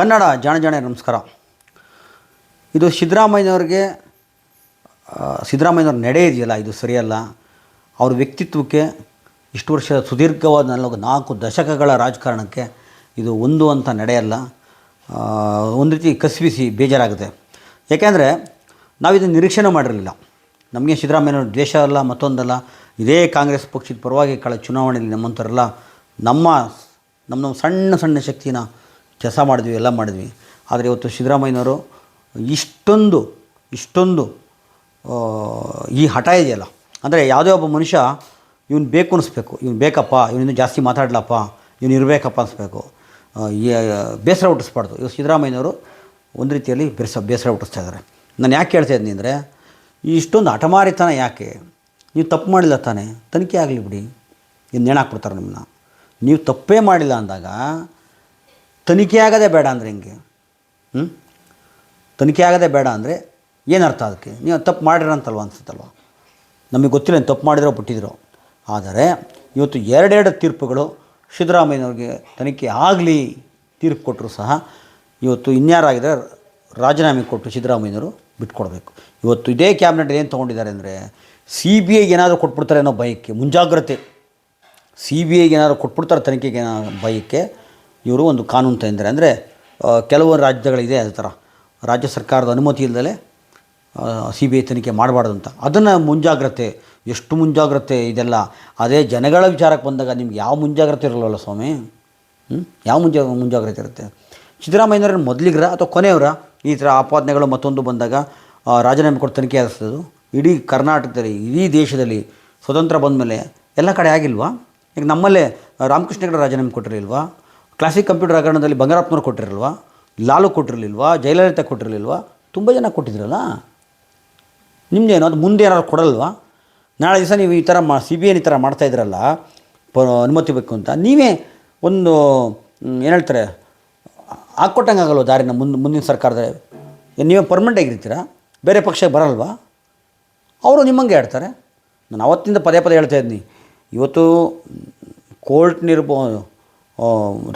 ಕನ್ನಡ ಜಾಣ ಜಾಣ ನಮಸ್ಕಾರ. ಇದು ಸಿದ್ದರಾಮಯ್ಯನವ್ರಿಗೆ ಸಿದ್ದರಾಮಯ್ಯನವ್ರ ನಡೆ ಇದೆಯಲ್ಲ, ಇದು ಸರಿಯಲ್ಲ. ಅವ್ರ ವ್ಯಕ್ತಿತ್ವಕ್ಕೆ ಇಷ್ಟು ವರ್ಷದ ಸುದೀರ್ಘವಾದ ನಾಲ್ಕು ನಾಲ್ಕು ದಶಕಗಳ ರಾಜಕಾರಣಕ್ಕೆ ಇದು ಒಂದು ಅಂತ ನಡೆಯಲ್ಲ. ಒಂದು ರೀತಿ ಕಸಿಬಿಸಿ ಬೇಜಾರಾಗುತ್ತೆ. ಯಾಕೆಂದರೆ ನಾವು ಇದನ್ನು ನಿರೀಕ್ಷಣೆ ಮಾಡಿರಲಿಲ್ಲ. ನಮಗೆ ಸಿದ್ದರಾಮಯ್ಯನವ್ರ ದ್ವೇಷ ಅಲ್ಲ, ಮತ್ತೊಂದಲ್ಲ. ಇದೇ ಕಾಂಗ್ರೆಸ್ ಪಕ್ಷದ ಪರವಾಗಿ ಕಳೆದ ಚುನಾವಣೆಯಲ್ಲಿ ನಮ್ಮಂಥವರೆಲ್ಲ ನಮ್ಮ ನಮ್ಮ ನಮ್ಮ ಸಣ್ಣ ಸಣ್ಣ ಶಕ್ತಿನ ಕೆಲಸ ಮಾಡಿದ್ವಿ, ಎಲ್ಲ ಮಾಡಿದ್ವಿ. ಆದರೆ ಇವತ್ತು ಸಿದ್ದರಾಮಯ್ಯನವರು ಇಷ್ಟೊಂದು ಇಷ್ಟೊಂದು ಈ ಹಠ ಇದೆಯಲ್ಲ. ಅಂದರೆ ಯಾವುದೇ ಒಬ್ಬ ಮನುಷ್ಯ ಇವನು ಬೇಕು ಅನಿಸ್ಬೇಕು. ಇವ್ನು ಬೇಕಪ್ಪ ಇವನಿಂದ ಜಾಸ್ತಿ ಮಾತಾಡಲಪ್ಪ, ಇವನು ಇರಬೇಕಪ್ಪ ಅನಿಸ್ಬೇಕು. ಬೇಸರ ಹುಟ್ಟಿಸ್ಬಾರ್ದು. ಇವತ್ತು ಸಿದ್ದರಾಮಯ್ಯನವರು ಒಂದು ರೀತಿಯಲ್ಲಿ ಬೇಸ, ಬೇಸರ ಹುಟ್ಟಿಸ್ತಾ ಇದ್ದಾರೆ. ನಾನು ಯಾಕೆ ಹೇಳ್ತಾ ಇದ್ದೀನಿ ಅಂದರೆ ಇಷ್ಟೊಂದು ಹಠಮಾರಿತನ ಯಾಕೆ? ನೀವು ತಪ್ಪು ಮಾಡಿಲ್ಲ ತಾನೇ. ತನಿಖೆ ಆಗಲಿ ಬಿಡಿ. ಇನ್ನು ನೇಣಾಕ್ಬಿಡ್ತಾರೆ ನಿಮ್ಮನ್ನ ನೀವು ತಪ್ಪೇ ಮಾಡಿಲ್ಲ ಅಂದಾಗ ತನಿಖೆ ಆಗದೆ ಬೇಡ ಅಂದರೆ ಹಿಂಗೆ? ಹ್ಞೂ ತನಿಖೆ ಆಗೋದೇ ಬೇಡ ಅಂದರೆ ಏನರ್ಥ ಅದಕ್ಕೆ? ನೀವು ತಪ್ಪು ಮಾಡಿರಂತಲ್ವ ಅನ್ಸುತ್ತಲ್ವ? ನಮಗೆ ಗೊತ್ತಿಲ್ಲ ಏನು ತಪ್ಪು ಮಾಡಿದ್ರೋ ಬಿಟ್ಟಿದ್ರೋ. ಆದರೆ ಇವತ್ತು ಎರಡೆರಡು ತೀರ್ಪುಗಳು ಸಿದ್ದರಾಮಯ್ಯನವ್ರಿಗೆ ತನಿಖೆ ಆಗಲಿ ತೀರ್ಪು ಕೊಟ್ಟರು ಸಹ ಇವತ್ತು ಇನ್ಯಾರಾಗಿದ್ರೆ ರಾಜೀನಾಮೆ ಕೊಟ್ಟು ಸಿದ್ದರಾಮಯ್ಯನವರು ಬಿಟ್ಕೊಡ್ಬೇಕು. ಇವತ್ತು ಇದೇ ಕ್ಯಾಬಿನೆಟ್ ಏನು ತೊಗೊಂಡಿದ್ದಾರೆ ಅಂದರೆ ಸಿ ಬಿ ಐಗೆ ಏನಾದರೂ ಕೊಟ್ಬಿಡ್ತಾರೆ ಅನ್ನೋ ಭಯಕ್ಕೆ ಮುಂಜಾಗ್ರತೆ. ಸಿ ಬಿ ಐಗೆ ಏನಾದರೂ ಕೊಟ್ಬಿಡ್ತಾರೆ ತನಿಖೆಗೆ ಏನೋ ಭಯಕ್ಕೆ ಇವರು ಒಂದು ಕಾನೂನು ತಂದಿದ್ದಾರೆ. ಅಂದರೆ ಕೆಲವು ರಾಜ್ಯಗಳಿದೆ ಅದೇ ಥರ ರಾಜ್ಯ ಸರ್ಕಾರದ ಅನುಮತಿ ಇಲ್ಲದಲೇ ಸಿ ಬಿ ಐ ತನಿಖೆ ಮಾಡಬಾರ್ದು ಅಂತ. ಅದನ್ನು ಮುಂಜಾಗ್ರತೆ, ಎಷ್ಟು ಮುಂಜಾಗ್ರತೆ ಇದೆಲ್ಲ. ಅದೇ ಜನಗಳ ವಿಚಾರಕ್ಕೆ ಬಂದಾಗ ನಿಮ್ಗೆ ಯಾವ ಮುಂಜಾಗ್ರತೆ ಇರಲ್ಲ ಸ್ವಾಮಿ? ಯಾವ ಮುಂಜಾ, ಮುಂಜಾಗ್ರತೆ ಇರುತ್ತೆ? ಸಿದ್ದರಾಮಯ್ಯನವ್ರ ಮೊದಲಿಗರ ಅಥವಾ ಕೊನೆಯವರ ಈ ಥರ ಆಪಾದನೆಗಳು ಮತ್ತೊಂದು ಬಂದಾಗ ರಾಜೀನಾಮೆ ಕೊಟ್ಟು ತನಿಖೆ ಆಗಿಸೋದು ಇಡೀ ಕರ್ನಾಟಕದಲ್ಲಿ, ಇಡೀ ದೇಶದಲ್ಲಿ ಸ್ವತಂತ್ರ ಬಂದ ಮೇಲೆ ಎಲ್ಲ ಕಡೆ ಆಗಿಲ್ವಾ? ಈಗ ನಮ್ಮಲ್ಲೇ ರಾಮಕೃಷ್ಣ ಹೆಗಡೆ ರಾಜೀನಾಮೆ ಕೊಟ್ಟಿರಲಿಲ್ವಾ? ಕ್ಲಾಸಿಕ್ ಕಂಪ್ಯೂಟರ್ ಹಗರಣದಲ್ಲಿ ಬಂಗಾರಪ್ಪನವ್ರು ಕೊಟ್ಟಿರಲ್ವಾ ಲಾಲು ಕೊಟ್ಟಿರಲಿಲ್ವಾ? ಜಯಲಲಿತಾ ಕೊಟ್ಟಿರಲಿಲ್ವಾ? ತುಂಬ ಜನ ಕೊಟ್ಟಿದ್ರಲ್ಲ? ನಿಮ್ಮದೇನು ಅದು ಮುಂದೆ ಏನಾದ್ರು ಕೊಡಲ್ವಾ? ನಾಳೆ ದಿವಸ ನೀವು ಈ ಥರ ಮಾ ಸಿ ಬಿ ಎನ್ ಈ ಥರ ಮಾಡ್ತಾಯಿದ್ರಲ್ಲ ಪ, ಅನುಮತಿ ಬೇಕು ಅಂತ. ನೀವೇ ಒಂದು ಏನು ಹೇಳ್ತಾರೆ ಹಾಕ್ಕೊಟ್ಟಂಗೆ ಆಗಲ್ವ ದಾರಿನ ಮುಂದೆ, ಮುಂದಿನ ಸರ್ಕಾರದ ನೀವೇ ಪರ್ಮನೆಂಟ್ ಆಗಿರ್ತೀರಾ? ಬೇರೆ ಪಕ್ಷಕ್ಕೆ ಬರಲ್ವಾ? ಅವರು ನಿಮ್ಮಂಗೆ ಹೇಳ್ತಾರೆ. ನಾನು ಅವತ್ತಿಂದ ಪದೇ ಪದೇ ಹೇಳ್ತಾ ಇದ್ದೀನಿ ಇವತ್ತು ಕೋರ್ಟ್ನಿರ್ಬೋದು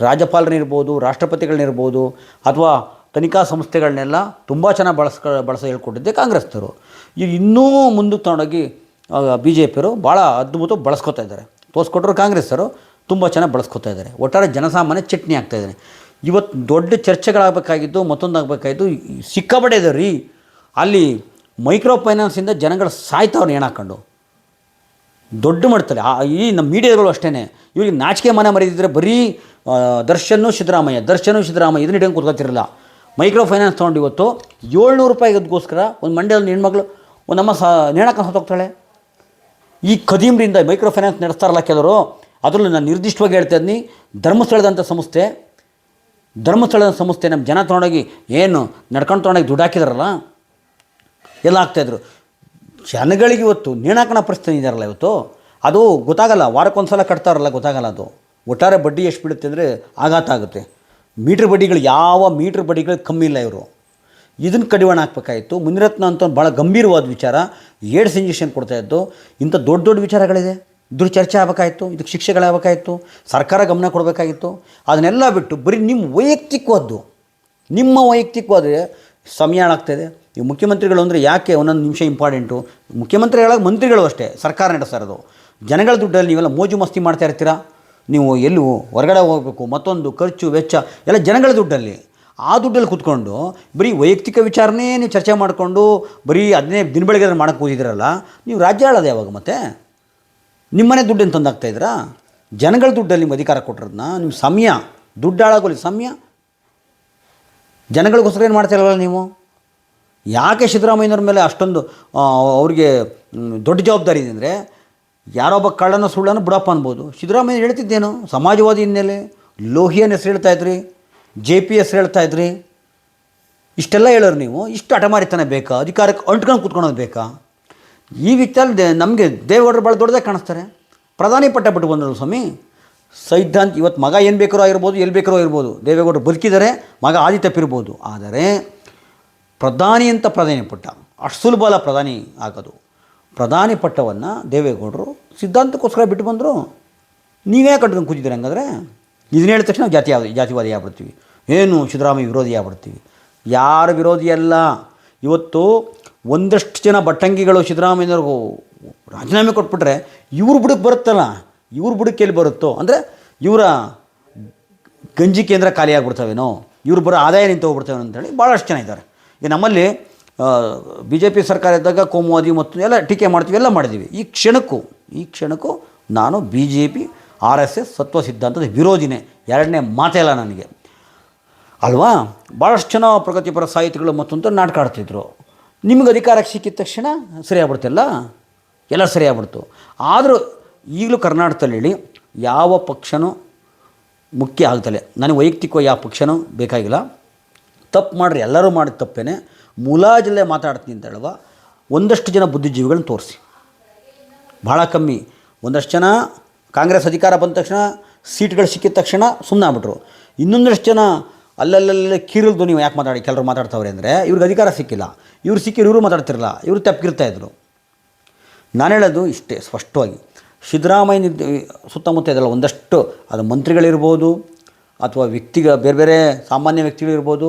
ರಾಜ್ಯಪಾಲರಿರ್ಬೋದು, ರಾಷ್ಟ್ರಪತಿಗಳನ್ನಿರ್ಬೋದು, ಅಥವಾ ತನಿಖಾ ಸಂಸ್ಥೆಗಳನ್ನೆಲ್ಲ ತುಂಬ ಚೆನ್ನಾಗಿ ಬಳಸ್ಕ, ಬಳಸ ಹೇಳ್ಕೊಟ್ಟಿದ್ದೆ ಕಾಂಗ್ರೆಸ್ನವರು ಈಗ ಇನ್ನೂ ಮುಂದಕ್ಕೆ ತಗೊಂಡೋಗಿ ಬಿ ಜೆ ಪಿಯವರು ಭಾಳ ಅದ್ಭುತ ಬಳಸ್ಕೊತಾ ಇದ್ದಾರೆ. ತೋರಿಸ್ಕೊಟ್ರು ಕಾಂಗ್ರೆಸ್ಸರು ತುಂಬ ಚೆನ್ನಾಗಿ ಬಳಸ್ಕೊತಾ ಇದ್ದಾರೆ. ಒಟ್ಟಾರೆ ಜನಸಾಮಾನ್ಯ ಚಟ್ನಿ ಆಗ್ತಾ ಇದ್ದಾರೆ ಇವತ್ತು ದೊಡ್ಡ ಚರ್ಚೆಗಳಾಗಬೇಕಾಗಿದ್ದು ಮತ್ತೊಂದು ಆಗಬೇಕಾಗಿದ್ದು ಸಿಕ್ಕಾಪಟ್ಟೆ ರೀ. ಅಲ್ಲಿ ಮೈಕ್ರೋ ಫೈನಾನ್ಸಿಂದ ಜನಗಳು ಸಾಯ್ತಾವ್ರು ಏನಾಕೊಂಡು ದೊಡ್ಡ ಮಟ್ಟದಲ್ಲಿ ಆ, ಈ ನಮ್ಮ ಮೀಡಿಯಾಗಳು ಅಷ್ಟೇ ಇವ್ರಿಗೆ ನಾಚಿಕೆ ಮನೆ ಮರೆದಿದ್ದರೆ ಬರೀ ದರ್ಶನು ದರ್ಶನ್ನು ಸಿದ್ದರಾಮಯ್ಯ, ದರ್ಶನು ಸಿದ್ದರಾಮಯ್ಯ ಇದನ್ನ ಇಟ್ಕೊಂಡು ಕೂತ್ಕೊತಿರಲ್ಲ ಮೈಕ್ರೋ ಫೈನಾನ್ಸ್ ತೊಗೊಂಡು ಇವತ್ತು ಏಳ್ನೂರು ರೂಪಾಯಿಗೋಸ್ಕರ ಒಂದು ಮಂಡ್ಯದಲ್ಲಿ ಹೆಣ್ಮಗಳು, ಒಂದು ನಮ್ಮ ಸ ನೇಣಕ ಹೊತ್ತೋಗ್ತಾಳೆ ಈ ಕದೀಮ್ರಿಂದ ಮೈಕ್ರೋ ಫೈನಾನ್ಸ್ ನಡೆಸ್ತಾರಲ್ಲ ಕೆಲವರು, ಅದರಲ್ಲೂ ನಾನು ನಿರ್ದಿಷ್ಟವಾಗಿ ಹೇಳ್ತಾ ಇದ್ದೀನಿ ಧರ್ಮಸ್ಥಳದಂಥ ಸಂಸ್ಥೆ, ಧರ್ಮಸ್ಥಳದ ಸಂಸ್ಥೆ ನಮ್ಮ ಜನ ತೊಗೊಂಡೋಗಿ ಏನು ನಡ್ಕೊಂಡು ತೊಗೊಂಡೋಗಿ ದುಡ್ಡು ಹಾಕಿದಾರಲ್ಲ, ಎಲ್ಲ ಆಗ್ತಾಯಿದ್ರು ಜನಗಳಿಗೆ ಇವತ್ತು ನೇಣಾಕಣ ಪರಿಸ್ಥಿತಿ ಇದ್ದಾರಲ್ಲ ಇವತ್ತು? ಅದು ಗೊತ್ತಾಗಲ್ಲ ವಾರಕ್ಕೊಂದು ಸಲ ಕಟ್ತಾರಲ್ಲ ಗೊತ್ತಾಗಲ್ಲ ಅದು. ಒಟ್ಟಾರೆ ಬಡ್ಡಿ ಎಷ್ಟು ಬೀಳುತ್ತೆ ಅಂದರೆ ಆಘಾತ ಆಗುತ್ತೆ. ಮೀಟ್ರ್ ಬಡ್ಡಿಗಳು ಯಾವ ಮೀಟ್ರ್ ಬಡ್ಡಿಗಳು ಕಮ್ಮಿ ಇಲ್ಲ ಇವರು. ಇದನ್ನು ಕಡಿವಾಣ ಹಾಕಬೇಕಾಯಿತು. ಮುನಿರತ್ನ ಅಂತ ಭಾಳ ಗಂಭೀರವಾದ ವಿಚಾರ. ಏಡ್ಸ್ ಇಂಜೆಕ್ಷನ್ ಕೊಡ್ತಾಯಿದ್ದು ಇಂಥ ದೊಡ್ಡ ದೊಡ್ಡ ವಿಚಾರಗಳಿದೆ. ಇದ್ರ ಚರ್ಚೆ ಆಗಬೇಕಾಯಿತು, ಇದಕ್ಕೆ ಶಿಕ್ಷೆಗಳಾಗಬೇಕಾಯಿತು, ಸರ್ಕಾರ ಗಮನ ಕೊಡಬೇಕಾಗಿತ್ತು. ಅದನ್ನೆಲ್ಲ ಬಿಟ್ಟು ಬರೀ ನಿಮ್ಮ ವೈಯಕ್ತಿಕವಾದ್ದು. ನಿಮ್ಮ ವೈಯಕ್ತಿಕವಾದರೆ ಸಮಯ ಹಾಳಾಗ್ತಾಯಿದೆ ಈ ಮುಖ್ಯಮಂತ್ರಿಗಳು ಅಂದರೆ ಯಾಕೆ ಒಂದೊಂದು ನಿಮಿಷ ಇಂಪಾರ್ಟೆಂಟು? ಮುಖ್ಯಮಂತ್ರಿಗಳಾಗಿ ಮಂತ್ರಿಗಳು ಅಷ್ಟೇ, ಸರ್ಕಾರ ನಡೆಸ್ತಾ ಇರೋದು. ಜನಗಳ ದುಡ್ಡಲ್ಲಿ ನೀವೆಲ್ಲ ಮೋಜು ಮಸ್ತಿ ಮಾಡ್ತಾ ಇರ್ತೀರಾ? ನೀವು ಎಲ್ಲೂ ಹೊರಗಡೆ ಹೋಗಬೇಕು, ಮತ್ತೊಂದು ಖರ್ಚು, ವೆಚ್ಚ, ಎಲ್ಲ ಜನಗಳ ದುಡ್ಡಲ್ಲಿ. ಆ ದುಡ್ಡಲ್ಲಿ ಕೂತ್ಕೊಂಡು ಬರೀ ವೈಯಕ್ತಿಕ ವಿಚಾರನೇ ನೀವು ಚರ್ಚೆ ಮಾಡಿಕೊಂಡು ಬರೀ ಹದಿನೈದು ದಿನ ಬೆಳಗ್ಗೆ ಮಾಡೋಕ್ಕೆ ಕೂತಿದ್ದೀರಲ್ಲ ನೀವು ರಾಜ್ಯ ಆಳೋದು ಯಾವಾಗ ಮತ್ತೆ? ನಿಮ್ಮನೆ ದುಡ್ಡನ್ನು ತಂದಾಗ್ತಾ ಇದ್ದೀರಾ? ಜನಗಳ ದುಡ್ಡಲ್ಲಿ ನಿಮ್ಮ ಅಧಿಕಾರ ಕೊಟ್ಟಿರೋದನ್ನ ನಿಮ್ಮ ಸಮಯ, ದುಡ್ಡು ಹಾಳಾಗೋಲಿ ಸಮಯ. ಜನಗಳಿಗೋಸ್ಕರ ಏನು ಮಾಡ್ತಾ ಇಲ್ವಲ್ಲ ನೀವು? ಯಾಕೆ ಸಿದ್ದರಾಮಯ್ಯನವ್ರ ಮೇಲೆ ಅಷ್ಟೊಂದು ಅವ್ರಿಗೆ ದೊಡ್ಡ ಜವಾಬ್ದಾರಿ ಇದೆ ಅಂದರೆ ಯಾರೊಬ್ಬ ಕಳ್ಳನ ಸುಳ್ಳನ್ನು ಬಿಡಪ್ಪ ಅನ್ಬೋದು. ಸಿದ್ದರಾಮಯ್ಯ ಹೇಳ್ತಿದ್ದೇನು? ಸಮಾಜವಾದಿ ಹಿನ್ನೆಲೆ, ಲೋಹಿಯನ್ ಹೆಸರು ಹೇಳ್ತಾ ಇದ್ರಿ, ಜೆ ಪಿ ಹೆಸರು ಹೇಳ್ತಾ ಇದ್ರಿ. ಇಷ್ಟೆಲ್ಲ ಹೇಳೋರು ನೀವು, ಇಷ್ಟು ಹಠಮಾರಿತನ ಬೇಕಾ? ಅಧಿಕಾರಕ್ಕೆ ಅಂಟ್ಕೊಂಡು ಕೂತ್ಕೊಳೋದು ಬೇಕಾ? ಈ ವಿಚಾರ ನಮಗೆ ದೇವೇಗೌಡರು ಭಾಳ ದೊಡ್ಡದಾಗಿ ಕಾಣಿಸ್ತಾರೆ. ಪ್ರಧಾನಿ ಪಟ್ಟ ಬಿಟ್ಟು ಬಂದರು ಸ್ವಾಮಿ, ಸೈದ್ಧಾಂತ ಇವತ್ತು ಮಗ ಏನು ಬೇಕಾರೋ ಆಗಿರ್ಬೋದು ಎಲ್ಲಿ ಬೇಕಾರೋ ಇರ್ಬೋದು ದೇವೇಗೌಡರು ಬದುಕಿದ್ದಾರೆ ಮಗ ಆದಿ ತಪ್ಪಿರ್ಬೋದು ಆದರೆ ಪ್ರಧಾನಿ ಅಂತ ಪ್ರಧಾನಿ ಪಟ್ಟ. ಅಷ್ಟು ಸುಲಭ ಅಲ್ಲ ಪ್ರಧಾನಿ ಆಗೋದು. ಪ್ರಧಾನಿ ಪಟ್ಟವನ್ನು ದೇವೇಗೌಡರು ಸಿದ್ಧಾಂತಕ್ಕೋಸ್ಕರ ಬಿಟ್ಟು ಬಂದರು. ನೀವೇ ಕಟ್ಕೊಂಡು ಕೂತಿದ್ದೀರಿ ಹಂಗಾದ್ರೆ? ಇದನ್ನ ಹೇಳಿದ ತಕ್ಷಣ ಜಾತಿ ಜಾತಿವಾದಿ ಆಗ್ಬಿಡ್ತೀವಿ. ಏನು ಸಿದ್ದರಾಮಯ್ಯ ವಿರೋಧಿ ಆಗ್ಬಿಡ್ತೀವಿ. ಯಾರು ವಿರೋಧಿ ಅಲ್ಲ. ಇವತ್ತು ಒಂದಷ್ಟು ಜನ ಬಟ್ಟಂಗಿಗಳು ಸಿದ್ದರಾಮಯ್ಯನವ್ರಿಗೂ ರಾಜೀನಾಮೆ ಕೊಟ್ಬಿಟ್ರೆ ಇವ್ರ ಬುಡಕ್ಕೆ ಬರುತ್ತಲ್ಲ? ಇವ್ರ ಬುಡಕ್ಕೆ ಎಲ್ಲಿ ಬರುತ್ತೋ? ಅಂದರೆ ಇವರ ಗಂಜಿ ಕೇಂದ್ರ ಖಾಲಿ ಆಗ್ಬಿಡ್ತಾವೇನೋ? ಇವ್ರು ಬರೋ ಆದಾಯ ನಿಂತು ಹೋಗ್ಬಿಡ್ತಾವೆ ಅಂತೇಳಿ ಭಾಳಷ್ಟು ಜನ ಇದ್ದಾರೆ. ನಮ್ಮಲ್ಲಿ ಬಿ ಜೆ ಪಿ ಸರ್ಕಾರ ಇದ್ದಾಗ ಕೋಮುವಾದಿ ಮತ್ತು ಎಲ್ಲ ಟೀಕೆ ಮಾಡ್ತೀವಿ, ಎಲ್ಲ ಮಾಡಿದ್ದೀವಿ. ಈ ಕ್ಷಣಕ್ಕೂ ಈ ಕ್ಷಣಕ್ಕೂ ನಾನು B J P R S S ಸತ್ವ ಸಿದ್ಧಾಂತದ ವಿರೋಧಿನೇ. ಎರಡನೇ ಮಾತೇ ಇಲ್ಲ ನನಗೆ. ಅಲ್ವಾ? ಭಾಳಷ್ಟು ಜನ ಪ್ರಗತಿಪರ ಸಾಹಿತಿಗಳು ಮತ್ತೊಂದು ನಾಟಕ ಆಡ್ತಿದ್ರು. ನಿಮ್ಗೆ ಅಧಿಕಾರಕ್ಕೆ ಸಿಕ್ಕಿದ ತಕ್ಷಣ ಸರಿಯಾಗ್ಬಿಡ್ತಲ್ಲ? ಎಲ್ಲ ಸರಿಯಾಗ್ಬಿಡ್ತು. ಆದರೂ ಈಗಲೂ ಕರ್ನಾಟಕದಲ್ಲಿ ಹೇಳಿ, ಯಾವ ಪಕ್ಷನೂ ಮುಖ್ಯ ಆಗ್ತಲೇ ನನಗೆ ವೈಯಕ್ತಿಕವಾಗಿ ಯಾವ ಪಕ್ಷನೂ ಬೇಕಾಗಿಲ್ಲ. ತಪ್ಪು ಮಾಡ್ರಿ, ಎಲ್ಲರೂ ಮಾಡಿದ ತಪ್ಪೇನೆ. ಮುಲಾಜಲ್ಲೇ ಮಾತಾಡ್ತೀನಿ ಅಂತ ಹೇಳುವ ಒಂದಷ್ಟು ಜನ ಬುದ್ಧಿಜೀವಿಗಳನ್ನ ತೋರಿಸಿ. ಭಾಳ ಕಮ್ಮಿ. ಒಂದಷ್ಟು ಜನ ಕಾಂಗ್ರೆಸ್ ಅಧಿಕಾರ ಬಂದ ತಕ್ಷಣ, ಸೀಟ್ಗಳು ಸಿಕ್ಕಿದ ತಕ್ಷಣ ಸುಮ್ಮನೆ ಆಗ್ಬಿಟ್ರು. ಇನ್ನೊಂದಷ್ಟು ಜನ ಅಲ್ಲಲ್ಲಲ್ಲೇ ಕೀರಲ್ದು ನೀವು ಯಾಕೆ ಮಾತಾಡಿ, ಕೆಲವರು ಮಾತಾಡ್ತಾವ್ರೆ ಅಂದರೆ, ಇವ್ರಿಗೆ ಅಧಿಕಾರ ಸಿಕ್ಕಿಲ್ಲ. ಇವ್ರು ಸಿಕ್ಕಿರು ಇವರು ಮಾತಾಡ್ತಿರಲ್ಲ ಇವರು ತಪ್ಪಿರ್ತಾ ಇದ್ರು. ನಾನು ಹೇಳೋದು ಇಷ್ಟೇ, ಸ್ಪಷ್ಟವಾಗಿ. ಸಿದ್ದರಾಮಯ್ಯ ಸುತ್ತಮುತ್ತ ಇದೆಲ್ಲ ಒಂದಷ್ಟು, ಅದು ಮಂತ್ರಿಗಳಿರ್ಬೋದು, ಅಥವಾ ವ್ಯಕ್ತಿಗ ಬೇರೆ ಬೇರೆ ಸಾಮಾನ್ಯ ವ್ಯಕ್ತಿಗಳಿರ್ಬೋದು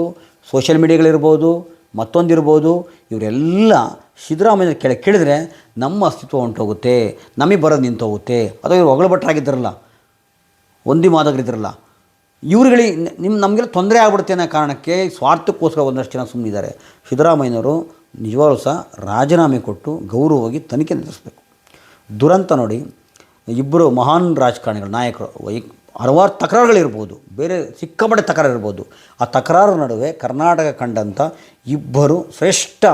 ಸೋಷಿಯಲ್ ಮೀಡಿಯಾಗಳಿರ್ಬೋದು, ಮತ್ತೊಂದಿರ್ಬೋದು, ಇವರೆಲ್ಲ ಸಿದ್ದರಾಮಯ್ಯ ಕೆಳಗೆ ಕೇಳಿದ್ರೆ ನಮ್ಮ ಅಸ್ತಿತ್ವ ಹೊಂಟೋಗುತ್ತೆ ನಮಗೆ ಬರೋದು ನಿಂತೋಗುತ್ತೆ. ಅಥವಾ ಇವರು ಹೊಗಳ ಭಟ್ರಾಗಿದ್ದಾರಲ್ಲ ಒಂದಿ ಮಾದಕರಿದ್ರಲ್ಲ ಇವ್ರುಗಳಿಗೆ ನಿಮ್ಮ ನಮಗೆಲ್ಲ ತೊಂದರೆ ಆಗ್ಬಿಡುತ್ತೆ ಅನ್ನೋ ಕಾರಣಕ್ಕೆ ಸ್ವಾರ್ಥಕ್ಕೋಸ್ಕರ ಒಂದಷ್ಟು ಜನ ಸುಮ್ಮನಿದ್ದಾರೆ ಸಿದ್ದರಾಮಯ್ಯನವರು ನಿಜವಾಗ್ಲೂ ಸಹ ರಾಜೀನಾಮೆ ಕೊಟ್ಟು ಗೌರವವಾಗಿ ತನಿಖೆ ನಡೆಸಬೇಕು. ದುರಂತ ನೋಡಿ ಇಬ್ಬರು ಮಹಾನ್ ರಾಜಕಾರಣಿಗಳು, ನಾಯಕರು, ವೈ ಹಲವಾರು ತಕರಾರುಗಳಿರ್ಬೋದು. ಬೇರೆ ಸಿಕ್ಕಾಪಟ್ಟೆ ತಕರಾರು ಇರ್ಬೋದು ಆ ತಕರಾರು ನಡುವೆ ಕರ್ನಾಟಕ ಕಂಡಂಥ ಇಬ್ಬರು ಶ್ರೇಷ್ಠ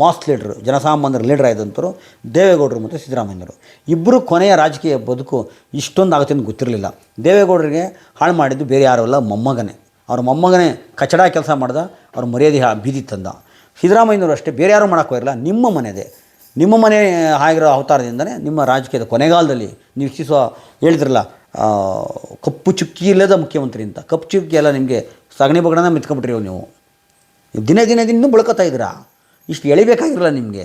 ಮಾಸ್ ಲೀಡ್ರು ಜನಸಾಮಾನ್ಯರ ಲೀಡರ್ ಆದಂಥರು ದೇವೇಗೌಡರು ಮತ್ತು ಸಿದ್ದರಾಮಯ್ಯರು ಇಬ್ಬರು ಕೊನೆಯ ರಾಜಕೀಯ ಬದುಕು ಇಷ್ಟೊಂದು ಆಗುತ್ತೆ ಅಂತ ಗೊತ್ತಿರಲಿಲ್ಲ. ದೇವೇಗೌಡರಿಗೆ ಹಾಳು ಮಾಡಿದ್ದು ಬೇರೆ ಯಾರೂ ಅಲ್ಲ ಮೊಮ್ಮಗನೇ. ಅವ್ರ ಮೊಮ್ಮಗನೇ ಕಚಡ ಕೆಲಸ ಮಾಡ್ದ, ಅವ್ರ ಮರ್ಯಾದೆ ಬೀದಿ ತಂದ. ಸಿದ್ದರಾಮಯ್ಯನವರು ಅಷ್ಟೇ, ಬೇರೆ ಯಾರೂ ಮಾಡೋಕ್ಕೋಗಿರಲ್ಲ ನಿಮ್ಮ ಮನೆಯದೇ. ನಿಮ್ಮ ಮನೆ ಆಗಿರೋ ಅವತಾರದಿಂದನೇ ನಿಮ್ಮ ರಾಜಕೀಯದ ಕೊನೆಗಾಲದಲ್ಲಿ ನೀವು ಇಚ್ಛಿಸುವ ಹೇಳಿದ್ರಲ್ಲ ಕಪ್ಪು ಚುಕ್ಕಿ ಇಲ್ಲದ ಮುಖ್ಯಮಂತ್ರಿ ಅಂತ. ಕಪ್ಪು ಚುಕ್ಕಿ ಎಲ್ಲ ನಿಮಗೆ ಸಗಣಿ ಬಗಡನ ಮೆತ್ಕೊಂಬಿಟ್ರಿ ನೀವು. ನೀವು ದಿನೇ ದಿನೇ ದಿನ ಬೆಳ್ಕೊತಾ ಇದ್ದೀರಾ? ಇಷ್ಟು ಎಳಿಬೇಕಾಗಿರಲ್ಲ ನಿಮಗೆ.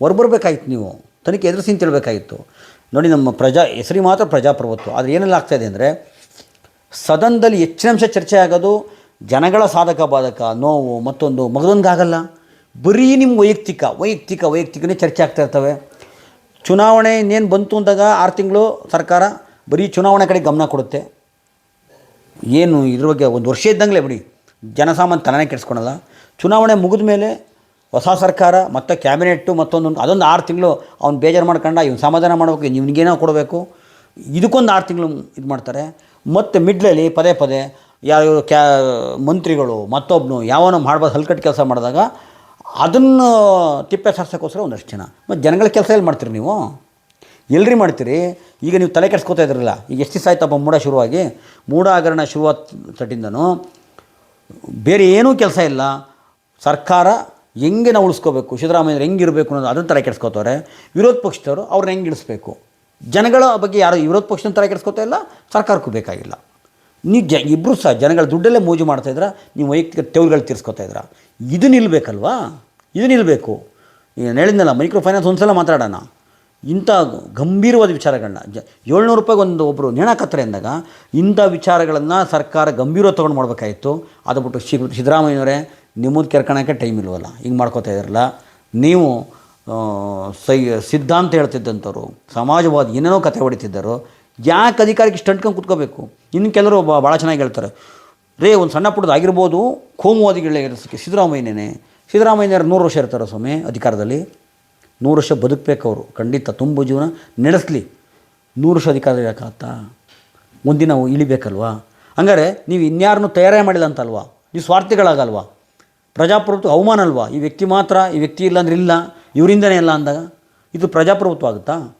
ಹೊರಬರ್ಬೇಕಾಗಿತ್ತು ನೀವು. ತನಿಖೆ ಎದುರಿಸಿ ತಿಳ್ಬೇಕಾಗಿತ್ತು ನೋಡಿ ನಮ್ಮ ಪ್ರಜಾ, ಹೆಸರಿ ಮಾತ್ರ ಪ್ರಜಾಪ್ರಭುತ್ವ. ಆದರೆ ಏನೆಲ್ಲ ಆಗ್ತಾಯಿದೆ ಅಂದರೆ, ಸದನದಲ್ಲಿ ಹೆಚ್ಚಿನ ಅಂಶ ಚರ್ಚೆ ಆಗೋದು ಜನಗಳ ಸಾಧಕ ಬಾಧಕ, ನೋವು, ಮತ್ತೊಂದು ಮಗದೊಂದಾಗಲ್ಲ ಬರೀ ನಿಮ್ಮ ವೈಯಕ್ತಿಕ ವೈಯಕ್ತಿಕ, ವೈಯಕ್ತಿಕನೇ ಚರ್ಚೆ ಆಗ್ತಾ ಇರ್ತವೆ. ಚುನಾವಣೆ ಇನ್ನೇನು ಬಂತು ಅಂದಾಗ ಆರು ತಿಂಗಳು ಸರ್ಕಾರ ಬರೀ ಚುನಾವಣೆ ಕಡೆ ಗಮನ ಕೊಡುತ್ತೆ. ಏನು ಇದ್ರ ಬಗ್ಗೆ ಒಂದು ವರ್ಷ ಇದ್ದಂಗೆ ಬಿಡಿ. ಜನಸಾಮಾನ್ಯ ತಲೆನೇ ಕೆಡಿಸ್ಕೊಳಲ್ಲ. ಚುನಾವಣೆ ಮುಗಿದ ಮೇಲೆ ಹೊಸ ಸರ್ಕಾರ, ಮತ್ತು ಕ್ಯಾಬಿನೆಟ್ಟು, ಮತ್ತೊಂದು ಅದೊಂದು ಆರು ತಿಂಗಳು ಅವ್ನು ಬೇಜಾರು ಮಾಡ್ಕೊಂಡ ಇವ್ನು ಸಮಾಧಾನ ಮಾಡಬೇಕು ಇವ್ನಿಗೇನೋ ಕೊಡಬೇಕು. ಇದಕ್ಕೊಂದು ಆರು ತಿಂಗಳು ಇದು ಮಾಡ್ತಾರೆ. ಮತ್ತು ಮಿಡ್ಲಲ್ಲಿ ಪದೇ ಪದೇ ಯಾವ ಕ್ಯಾ, ಮಂತ್ರಿಗಳು ಮತ್ತೊಬ್ಬನು ಯಾವನೋ ಮಾಡ್ಬೋದು ಹಲ್ಕಟ್ಟು ಕೆಲಸ ಮಾಡಿದಾಗ ಅದನ್ನು ತಿಪ್ಪೆ ಸಾರಿಸೋಕ್ಕೋಸ್ಕರ ಒಂದಷ್ಟು ಜನ. ಮತ್ತು ಜನಗಳ ಕೆಲಸ ಎಲ್ಲಿ ಮಾಡ್ತೀರಿ ನೀವು? ಎಲ್ರಿ ಮಾಡ್ತೀರಿ? ಈಗ ನೀವು ತಲೆ ಕೆಡ್ಸ್ಕೊತಾ ಇದ್ರಲ್ಲ, ಈಗ ಎಷ್ಟು ದಿವಸ ಆಯ್ತಪ್ಪ ಮೂಡ ಶುರುವಾಗಿ? ಮೂಡ ಹಗರಣ ಶುರುವಾದ ತಟ್ಟಿಂದನೂ ಬೇರೆ ಏನೂ ಕೆಲಸ ಇಲ್ಲ. ಸರ್ಕಾರ ಹೆಂಗೆ ನಾವು ಉಳಿಸ್ಕೋಬೇಕು? ಸಿದ್ದರಾಮಯ್ಯರು ಹೆಂಗಿರಬೇಕು ಅನ್ನೋದು ಅದನ್ನು ತಲೆ ಕೆಡ್ಸ್ಕೋತಾರೆ ವಿರೋಧ ಪಕ್ಷದವರು ಅವ್ರನ್ನ ಹೆಂಗೆ ಇಳಿಸ್ಬೇಕು? ಜನಗಳ ಬಗ್ಗೆ ಯಾರು ವಿರೋಧ ಪಕ್ಷದ ತಲೆ ಕೆಡಿಸ್ಕೋತಾ ಇಲ್ಲ, ಸರ್ಕಾರಕ್ಕೂ ಬೇಕಾಗಿಲ್ಲ. ನೀವು ಜ ಇಬ್ಬರು ಸಹ ಜನಗಳ ದುಡ್ಡಲ್ಲೇ ಮೋಜು ಮಾಡ್ತಾಯಿದ್ರ ನೀವು ವೈಯಕ್ತಿಕ ತೆವರುಗಳು ತೀರಿಸ್ಕೊತಾ ಇದ್ರ. ಇದು ನಿಲ್ಲಬೇಕಲ್ವಾ ಇದು ನಿಲ್ಲಬೇಕು ಈಗ ಹೇಳಿದ್ನಲ್ಲ, ಮೈಕ್ರೋ ಫೈನಾನ್ಸ್ ಒಂದು ಸಲ ಮಾತಾಡೋಣ. ಇಂಥ ಗಂಭೀರವಾದ ವಿಚಾರಗಳನ್ನ, ಜ, ಏಳ್ನೂರು ರೂಪಾಯಿಗೆ ಒಂದು ಒಬ್ಬರು ನೇಣಾಕತ್ತಾರೆ ಅಂದಾಗ, ಇಂಥ ವಿಚಾರಗಳನ್ನು ಸರ್ಕಾರ ಗಂಭೀರವಾಗಿ ತೊಗೊಂಡು ಮಾಡಬೇಕಾಗಿತ್ತು. ಅದು ಬಿಟ್ಟು ಶಿ ಸಿದ್ದರಾಮಯ್ಯನವರೇ ನಿಮ್ಮದು ಕೆರ್ಕೊಳಕ್ಕೆ ಟೈಮ್ ಇಲ್ವಲ್ಲ, ಹಿಂಗೆ ಮಾಡ್ಕೋತಾ ಇದ್ರಲ್ಲ. ನೀವು ಸೈ, ಸಿದ್ಧಾಂತ ಹೇಳ್ತಿದ್ದಂಥವ್ರು, ಸಮಾಜವಾದ ಏನೇನೋ ಕತೆ ಹೊಡಿತಿದ್ದರು, ಯಾಕೆ ಅಧಿಕಾರಕ್ಕೆ ಇಷ್ಟು ಅಂಟ್ಕೊಂಡು ಕೂತ್ಕೋಬೇಕು? ಇನ್ನು ಕೆಲವರು ಭಾಳ ಚೆನ್ನಾಗಿ ಹೇಳ್ತಾರೆ. ರೇ, ಒಂದು ಸಣ್ಣ ಪುಟ್ಟದಾಗಿರ್ಬೋದು ಆಗಿರ್ಬೋದು, ಕೋಮುವಾದಿಗಳೇ ಇರಿಸೋಕ್ಕೆ ಸಿದ್ದರಾಮಯ್ಯನೇ ಸಿದ್ದರಾಮಯ್ಯನವ್ರು ನೂರು ವರ್ಷ ಇರ್ತಾರೆ ಸ್ವಾಮಿ ಅಧಿಕಾರದಲ್ಲಿ. ನೂರು ವರ್ಷ ಬದುಕಬೇಕು ಅವರು ಖಂಡಿತ ತುಂಬ ಜೀವನ ನಡೆಸಲಿ. ನೂರು ವರ್ಷ ಅಧಿಕಾರ ಇರೋಕ್ಕಾಗತ್ತಾ ಒಂದಿನ ಇಳಿಬೇಕಲ್ವಾ? ಹಂಗಾರೆ ನೀವು ಇನ್ಯಾರನ್ನೂ ತಯಾರೇ ಮಾಡಿಲ್ಲ ಅಂತಲ್ವಾ? ನೀವು ಸ್ವಾರ್ಥಿಗಳಾಗಲ್ವಾ? ಪ್ರಜಾಪ್ರಭುತ್ವ ಅವಮಾನ ಅಲ್ವಾ? ಈ ವ್ಯಕ್ತಿ ಮಾತ್ರ, ಈ ವ್ಯಕ್ತಿ ಇಲ್ಲ ಅಂದ್ರೆ ಇಲ್ಲ, ಇವರಿಂದನೇ ಇಲ್ಲ ಅಂದಾಗ ಇದು ಪ್ರಜಾಪ್ರಭುತ್ವ ಆಗುತ್ತಾ?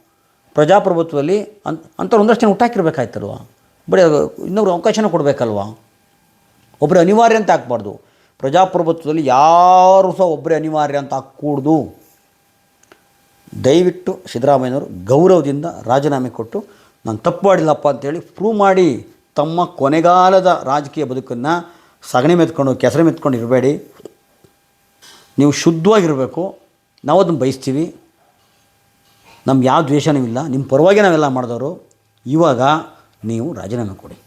ಪ್ರಜಾಪ್ರಭುತ್ವದಲ್ಲಿ ಅಂತ ಅಂಥವ್ರು ಒಂದಷ್ಟು ಜನ ಹುಟ್ಟಾಕಿರ್ಬೇಕಾಯ್ತಲ್ವಾ? ಬರೀ ಇನ್ನೊಬ್ರು ಅವಕಾಶನ ಕೊಡಬೇಕಲ್ವಾ? ಒಬ್ಬರು ಅನಿವಾರ್ಯ ಅಂತ ಹಾಕ್ಬಾರ್ದು. ಪ್ರಜಾಪ್ರಭುತ್ವದಲ್ಲಿ ಯಾರು ಸಹ ಒಬ್ಬರೇ ಅನಿವಾರ್ಯ ಅಂತ ಹಾಕ್ಕೂಡ್ದು ದಯವಿಟ್ಟು ಸಿದ್ದರಾಮಯ್ಯನವರು ಗೌರವದಿಂದ ರಾಜೀನಾಮೆ ಕೊಟ್ಟು, ನಾನು ತಪ್ಪು ಮಾಡಿಲ್ಲಪ್ಪ ಅಂತೇಳಿ ಪ್ರೂವ್ ಮಾಡಿ. ತಮ್ಮ ಕೊನೆಗಾಲದ ರಾಜಕೀಯ ಬದುಕನ್ನು ಸಗಣಿ ಮೆತ್ಕೊಂಡು, ಕೆಸರು ಮೆತ್ಕೊಂಡು ಇರಬೇಡಿ. ನೀವು ಶುದ್ಧವಾಗಿರಬೇಕು. ನಾವು ಅದನ್ನು ಬಯಸ್ತೀವಿ. ನಮ್ಗೆ ಯಾವ ದ್ವೇಷನೂ ಇಲ್ಲ. ನಿಮ್ಮ ಪರವಾಗಿ ನಾವೆಲ್ಲ ಮಾಡಿದವರು. ಇವಾಗ ನೀವು ರಾಜೀನಾಮೆ ಕೊಡಿ.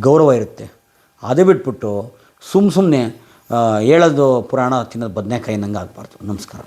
ಗೌರವ ಇರುತ್ತೆ. ಅದು ಬಿಟ್ಬಿಟ್ಟು ಸುಮ್ಮ ಸುಮ್ಮನೆ ಹೇಳೋದು ಪುರಾಣ ತಿನ್ನೋದು ಬದನೆಕಾಯಿ ನಂಗೆ ಆಗಬಾರ್ದು. ನಮಸ್ಕಾರ.